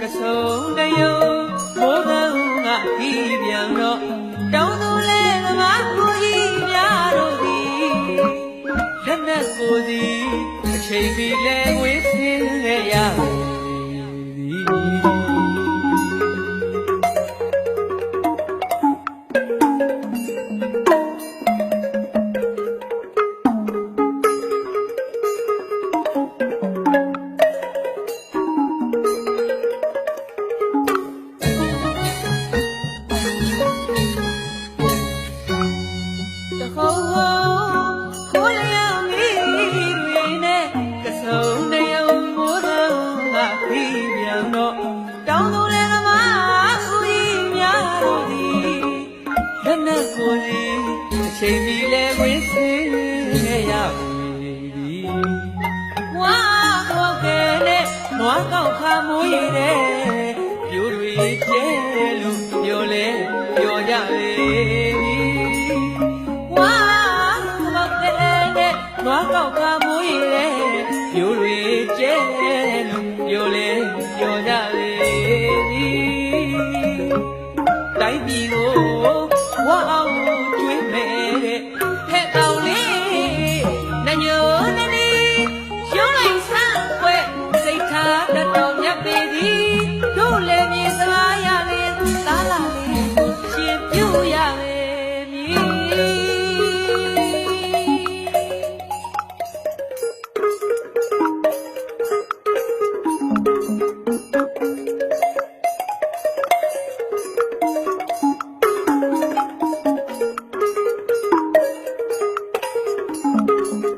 ကစုံတယုံမိုးကံကဒီပြန်တော့တောင်းသူလဲသမားကိုကြီးများတို့သည်လက်နဲ့ကိုယ်စီအချိန်မီလဲဝေးစင်းလဲရ လက်နဲ့ကိုယ်စီအချိန်မီလဲဝင်းစင်းခဲ့ရပြီဝါတော့ကဲနဲ့နွားကောက်ခါမွေးတဲ့ပြိုတွေကျဲလို့ပြောလဲပြောကြလေဝါတော့ကဲနဲ့နွားကောက်ခါမွေးတဲ့ပြိုတွေကျဲလို့ပြောလဲပြောကြလေတိုင်းပြည် Whoa.